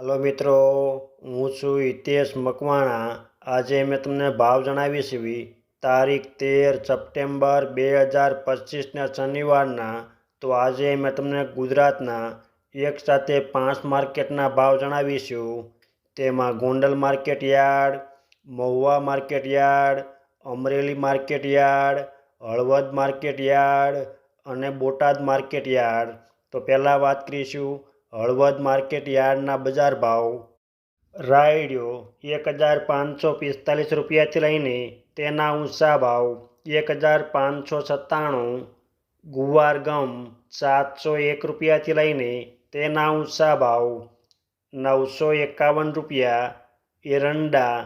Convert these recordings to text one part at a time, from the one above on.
Hello મિત્રો, હું છું હિતેશ મકવાણા. આજે મેં તમને ભાવ જણાવીશ તારીખ તેર સપ્ટેમ્બર બે હજાર પચીસના શનિવારના. તો આજે મેં તમને ગુજરાતના એક સાથે પાંચ માર્કેટના ભાવ જણાવીશું તેમાં Gondal market yard, Mahuva market yard, Amreli market yard, Halvad market yard અને બોટાદ માર્કેટ યાર્ડ. તો પહેલાં વાત કરીશું હળવદ માર્કેટ યાર્ડના બજાર ભાવ. રાયડિયો એક હજાર પાંચસો પિસ્તાલીસ રૂપિયાથી લઈને તેના ઊંચા ભાવ એક હજાર પાંચસો સત્તાણું. ગુવાર ગમ સાતસો એક રૂપિયાથી લઈને તેના ઊંચા ભાવ નવસો એકાવન રૂપિયા. એરંડા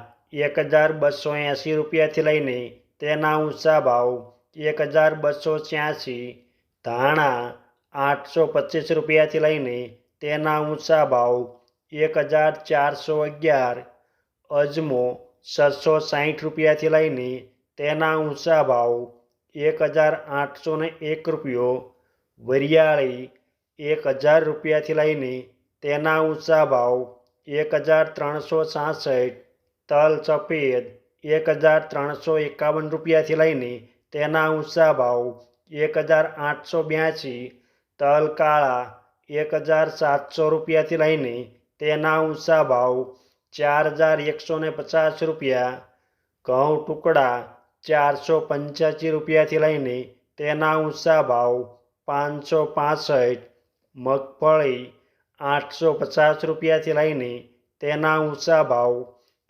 એક હજાર બસો એંસી રૂપિયાથી લઈને તેના ઊંચા ભાવ એક હજાર બસો છ્યાસી. ધાણા આઠસો પચીસ રૂપિયાથી લઈને તેના ઊંચા ભાવ એક હજાર ચારસો અગિયાર, અજમો છસો સાઠ રૂપિયાથી લઈને તેના ઊંચા ભાવ એક હજાર આઠસો ને એક રૂપિયો, વરિયાળી એક હજાર રૂપિયાથી લઈને તેના ઊંચા ભાવ એક હજાર ત્રણસો છાસઠ તલ સફેદ એક હજાર ત્રણસો એકાવન રૂપિયાથી લઈને તેના ઊંચા ભાવ એક હજાર આઠસો બ્યાસી, તલ કાળા એક હજાર સાતસો રૂપિયાથી લઈને તેના ઊંચા ભાવ ચાર હજાર એકસો ને પચાસ રૂપિયા, ઘઉં ટુકડા ચારસો પંચ્યાસી રૂપિયાથી લઈને તેના ઊંચા ભાવ પાંચસો પાસઠ, મગફળી આઠસો પચાસ રૂપિયાથી લઈને તેના ઊંચા ભાવ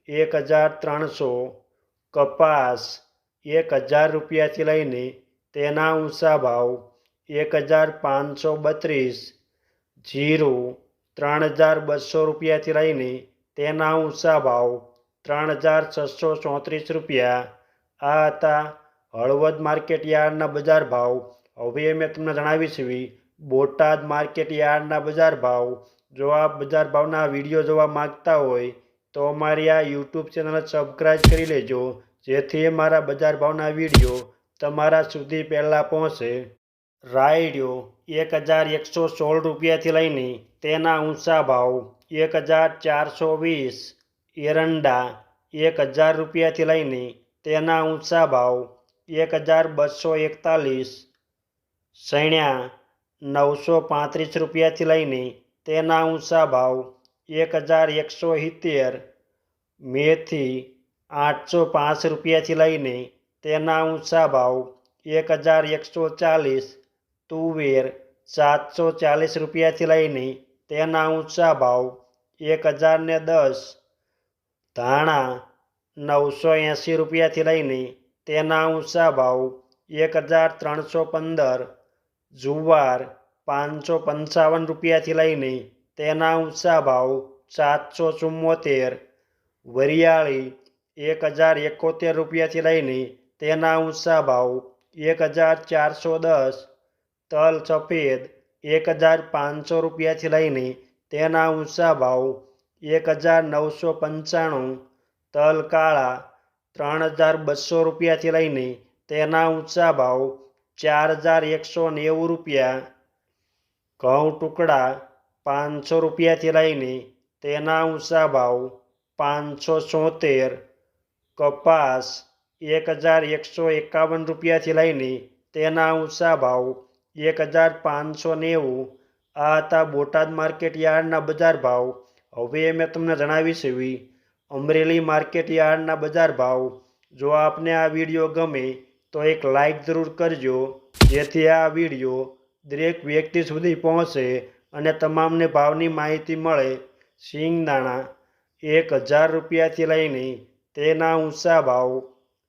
એક હજાર ત્રણસો, કપાસ એક હજાર રૂપિયાથી લઈને તેના ઊંચા ભાવ એક હજાર પાંચસો બત્રીસ જીરું ત્રણ હજાર બસો રૂપિયાથી લઈને તેના ઊંચા ભાવ ત્રણ હજાર છસો ચોત્રીસ રૂપિયા. આ હતા હળવદ માર્કેટ યાર્ડના બજાર ભાવ. હવે મેં તમને જણાવી એવી બોટાદ માર્કેટ યાર્ડના બજાર ભાવ. જો આ બજાર ભાવના વીડિયો જોવા માંગતા હોય, તો અમારી આ યુટ્યુબ ચેનલ સબસ્ક્રાઈબ કરી લેજો, જેથી મારા બજાર ભાવના વીડિયો તમારા સુધી પહેલાં પહોંચે. રાયડિયો એક હજાર એકસો સોળ રૂપિયાથી લઈને તેના ઊંચા ભાવ એક હજાર ચારસો વીસ એરંડા એક હજાર રૂપિયાથી લઈને તેના ઊંચા ભાવ એક હજાર બસો એકતાલીસ સૈણ્યા નવસો પાંત્રીસ રૂપિયાથી લઈને તેના ઊંચા ભાવ એક હજાર એકસો સિત્તેર મેથી આઠસો પાંચ રૂપિયાથી લઈને તેના ઊંચા ભાવ એક હજાર એકસો ચાલીસ તુવેર સાતસો ચાલીસ રૂપિયાથી લઈને તેના ઊંચા ભાવ એક હજારને દસ, ધાણા નવસો એંસી રૂપિયાથી લઈને તેના ઊંચા ભાવ એક હજાર ત્રણસો પંદર જુવાર પાંચસો પંચાવન રૂપિયાથી લઈને તેના ઊંચા ભાવ સાતસો ચુમ્મોતેર વરિયાળી એક હજાર એકોતેર રૂપિયાથી લઈને તેના ઊંચા ભાવ એક હજાર ચારસો દસ તલ સફેદ એક હજાર પાંચસો રૂપિયાથી લઈને તેના ઊંચા ભાવ એક હજાર નવસો પંચાણું તલ કાળા ત્રણ હજાર બસો રૂપિયાથી લઈને તેના ઊંચા ભાવ ચાર હજાર એકસો નેવું રૂપિયા, ઘઉં ટુકડા પાંચસો રૂપિયાથી લઈને તેના ઊંચા ભાવ પાંચસો છોતેર કપાસ એક હજાર એકસો એકાવન રૂપિયાથી લઈને તેના ઊંચા ભાવ એક હજાર પાંચસો નેવું. આ હતા બોટાદ માર્કેટ યાર્ડના બજાર ભાવ. હવે મેં તમને જણાવીશ એવી. અમરેલી માર્કેટ યાર્ડના બજાર ભાવ. જો આપને આ વીડિયો ગમે, તો એક લાઈક જરૂર કરજો, જેથી આ વીડિયો દરેક વ્યક્તિ સુધી પહોંચે અને તમામને ભાવની માહિતી મળે. શિંગદાણા એક હજાર રૂપિયાથી લઈને તેના ઊંચા ભાવ,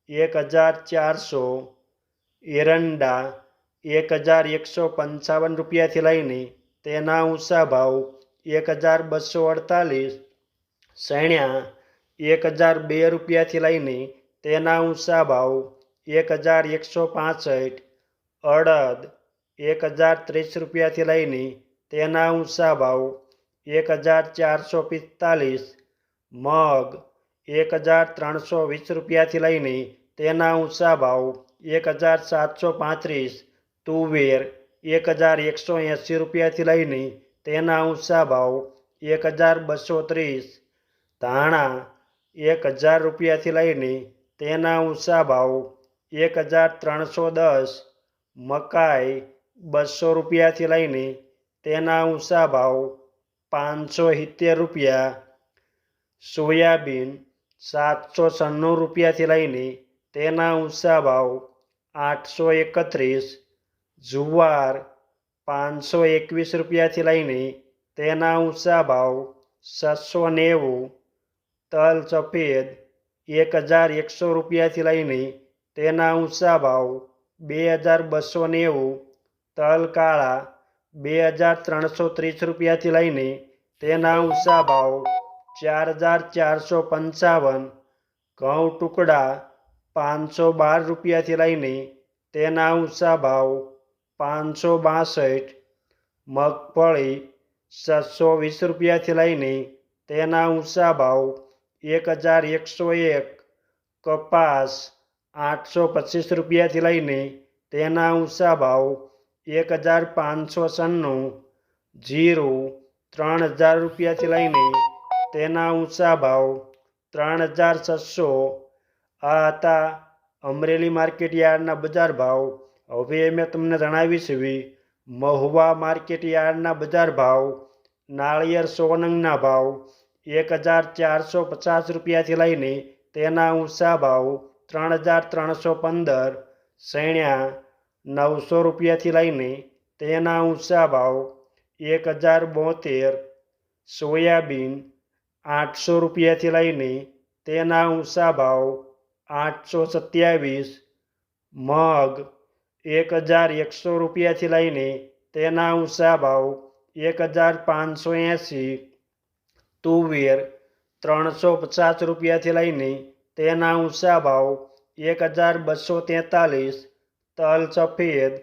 એક હજાર ચારસો. એરંડા એક હજાર એકસો પંચાવન રૂપિયાથી લઈને તેના ઊંચા ભાવ એક હજાર બસો અડતાલીસ, સૈણ્યા એક હજાર બે રૂપિયાથી લઈને તેના ઊંચા ભાવ એક હજાર એકસો પાસઠ, અડદ એક હજાર ત્રીસ રૂપિયાથી લઈને તેના ઊંચા ભાવ એક હજાર ચારસો પિસ્તાલીસ, મગ એક હજાર ત્રણસો વીસ રૂપિયાથી લઈને તેના ઊંચા ભાવ એક હજાર સાતસો પાંત્રીસ તુવેર એક હજાર એકસો એંસી રૂપિયાથી લઈને તેના ઊંચા ભાવ એક હજાર બસો ત્રીસ ધાણા એક હજાર રૂપિયાથી લઈને તેના ઊંચા ભાવ એક હજાર ત્રણસો દસ મકાઈ બસો રૂપિયાથી લઈને તેના ઊંચા ભાવ પાંચસો સિત્તેર રૂપિયા, સોયાબીન સાતસો છન્નું રૂપિયાથી લઈને તેના ઊંચા ભાવ આઠસો એકત્રીસ જુવાર પાંચસો એકવીસ રૂપિયાથી લઈને તેના ઊંચા ભાવ સાતસો નેવું, તલ સફેદ એક હજાર એકસો રૂપિયાથી લઈને તેના ઊંચા ભાવ બે હજાર બસો નેવું, તલ કાળા બે હજાર ત્રણસો ત્રીસ રૂપિયાથી લઈને તેના ઊંચા ભાવ ચાર હજાર ચારસો પંચાવન, ઘઉં ટુકડા પાંચસો બાર રૂપિયાથી લઈને તેના ઊંચા ભાવ પાંચસો બાસઠ મગફળી સાતસો વીસ રૂપિયાથી લઈને તેના ઊંચા ભાવ એક હજાર એકસો એક, કપાસ આઠસો પચીસ રૂપિયાથી લઈને તેના ઊંચા ભાવ એક હજાર પાંચસો છન્નું, જીરું ત્રણ હજાર રૂપિયાથી લઈને તેના ઊંચા ભાવ ત્રણ હજાર છસો આ હતા અમરેલી માર્કેટ યાર્ડના બજાર ભાવ હવે મેં તમને જણાવીશ એવી મહુવા માર્કેટ યાર્ડના બજાર ભાવ, નાળિયેર સો નંગના ભાવ, એક હજાર ચારસો પચાસ રૂપિયાથી લઈને તેના ઊંચા ભાવ ત્રણ હજાર ત્રણસો પંદર, સૈણ્યા નવસો રૂપિયાથી લઈને તેના ઊંચા ભાવ એક હજાર બોતેર, સોયાબીન આઠસો રૂપિયાથી લઈને તેના ઊંચા ભાવ આઠસો સત્યાવીસ, મગ એક હજાર એકસો રૂપિયાથી લઈને તેના ઊંચા ભાવ એક હજાર પાંચસો એંસી, તુવેર ત્રણસો પચાસ રૂપિયાથી લઈને તેના ઊંચા ભાવ એક હજાર બસો તેતાલીસ, તલ સફેદ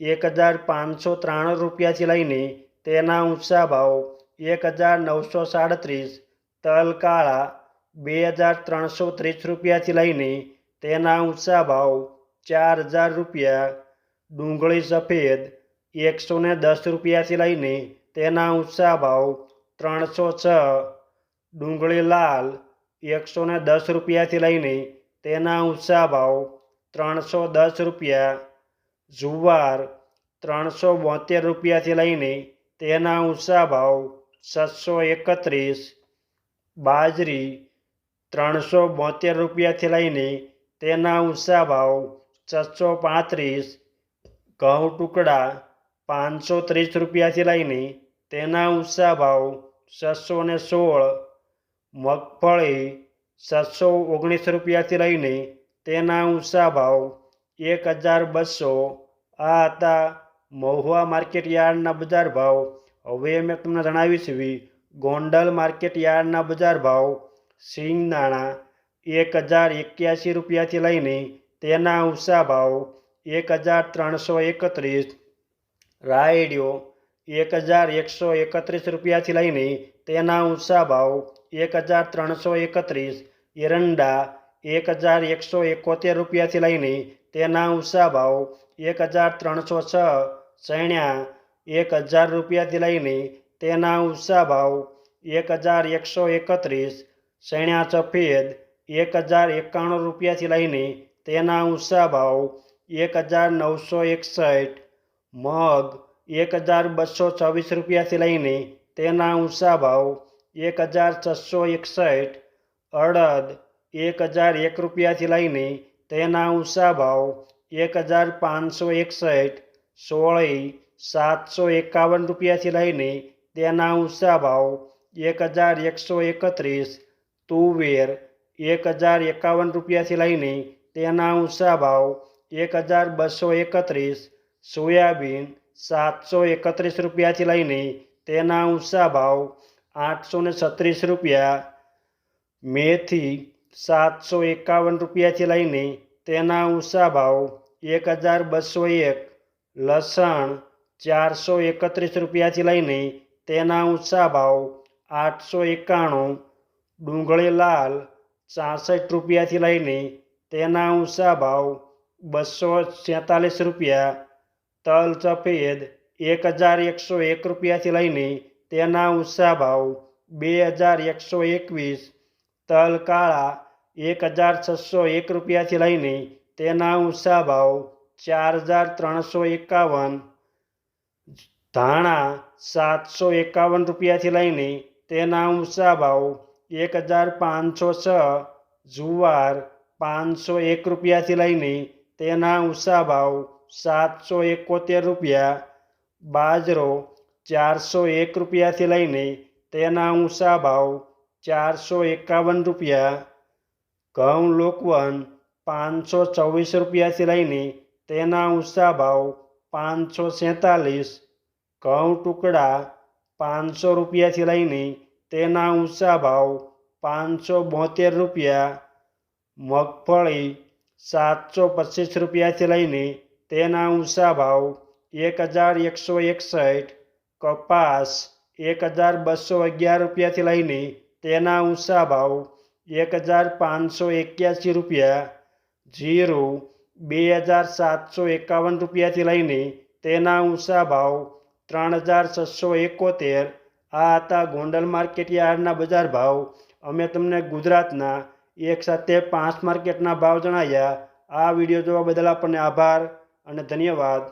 એક હજાર પાંચસો ત્રાણું રૂપિયાથી લઈને તેના ઊંચા ભાવ એક હજાર નવસો સાડત્રીસ, તલ કાળા બે હજાર ત્રણસો ત્રીસ રૂપિયાથી લઈને તેના ઊંચા ભાવ ચાર હજાર રૂપિયા ડુંગળી સફેદ એકસો ને દસ રૂપિયાથી લઈને તેના ઊંચા ભાવ ત્રણસો છ. ડુંગળી લાલ એકસો ને દસ રૂપિયાથી લઈને તેના ઊંચા ભાવ ત્રણસો દસ રૂપિયા. જુવાર ત્રણસો બોતેર રૂપિયાથી લઈને તેના ઊંચા ભાવ છસો એકત્રીસ. બાજરી ત્રણસો બોતેર રૂપિયાથી લઈને તેના ઊંચા ભાવ છસો પાંત્રીસ. ઘઉં ટુકડા પાંચસો ત્રીસ રૂપિયાથી લઈને તેના ઊંચા ભાવ છસો ને સોળ, મગફળી છસો ઓગણીસ રૂપિયાથી લઈને તેના ઊંચા ભાવ એક હજાર બસો. આ હતા મહુવા માર્કેટ યાર્ડના બજાર ભાવ. હવે મેં તમને જણાવીશ એવી ગોંડલ માર્કેટ યાર્ડના બજાર ભાવ. સિંગદાણા એક હજાર એક્યાસી રૂપિયાથી લઈને તેના ઊંચા ભાવ એક હજાર ત્રણસો એકત્રીસ. રાયડિયો એક હજાર એકસો એકત્રીસ રૂપિયાથી લઈને તેના ઊંચા ભાવ એક હજાર ત્રણસો એકત્રીસ. એરંડા એક હજાર એકસો એકોતેર રૂપિયાથી લઈને તેના ઊંચા ભાવ એક હજાર ત્રણસો છ. ચણ્યા એક હજાર રૂપિયાથી લઈને તેના ઊંચા ભાવ એક હજાર એકસો એકત્રીસ. ચણ્યા સફેદ એક હજાર એકાણું રૂપિયાથી લઈને તેના ઊંચા ભાવ એક હજાર નવસો એકસઠ, મગ એક હજાર બસો છવ્વીસ રૂપિયાથી લઈને તેના ઊંચા ભાવ એક હજાર છસો એકસઠ, અડદ એક હજાર એક રૂપિયાથી લઈને તેના ઊંચા ભાવ એક હજાર પાંચસો એકસઠ, સોળી સાતસો એકાવન રૂપિયાથી લઈને તેના ઊંચા ભાવ એક હજાર એકસો એકત્રીસ, તુવેર એક હજાર એકાવન રૂપિયાથી લઈને તેના ઊંચા ભાવ એક હજાર બસો એકત્રીસ સોયાબીન સાતસો એકત્રીસ રૂપિયાથી લઈને તેના ઊંચા ભાવ આઠસો ને છત્રીસ રૂપિયા, મેથી સાતસો એકાવન રૂપિયાથી લઈને તેના ઊંચા ભાવ એક હજાર બસો એક, લસણ ચારસો એકત્રીસ રૂપિયાથી લઈને તેના ઊંચા ભાવ આઠસો એકાણું, ડુંગળી લાલ છાસઠ રૂપિયાથી લઈને તેના ઊંચા ભાવ બસો સેતાલીસ રૂપિયા, તલ સફેદ એક હજાર એકસો એક રૂપિયાથી લઈને તેના ઊંચા ભાવ બે હજાર એકસો એકવીસ, તલ કાળા એક હજાર છસો એક રૂપિયાથી લઈને તેના ઊંચા ભાવ ચાર હજાર ત્રણસો એકાવન, ધાણા સાતસો એકાવન રૂપિયાથી લઈને તેના ઊંચા ભાવ એક હજાર પાંચસો છ, જુવાર પાંચસો એક રૂપિયાથી લઈને તેના ઊંચા ભાવ સાતસો એકોતેર રૂપિયા, બાજરો ચારસો એક રૂપિયાથી લઈને તેના ઊંચા ભાવ ચારસો એકાવન રૂપિયા, ઘઉં લોકવન પાંચસો ચોવીસ રૂપિયાથી લઈને તેના ઊંચા ભાવ પાંચસો સેતાલીસ ઘઉં ટુકડા પાંચસો રૂપિયાથી લઈને તેના ઊંચા ભાવ પાંચસો બોતેર રૂપિયા, મગફળી સાતસો પચીસ રૂપિયાથી લઈને તેના ઊંચા ભાવ એક હજાર એકસો એકસઠ, કપાસ એક હજાર બસો અગિયાર રૂપિયાથી લઈને તેના ઊંચા ભાવ એક હજાર પાંચસો એક્યાસી રૂપિયા, જીરું બે હજાર સાતસો એકાવન રૂપિયાથી લઈને તેના ઊંચા ભાવ ત્રણ હજાર છસો એકોતેર. આ હતા ગોંડલ માર્કેટ યાર્ડના બજાર ભાવ. અમે તમને ગુજરાતના એક સાથે પાંચ માર્કેટના ભાવ જણાવ્યા આ વીડિયો જોવા બદલ આપણને આભાર અને ધન્યવાદ.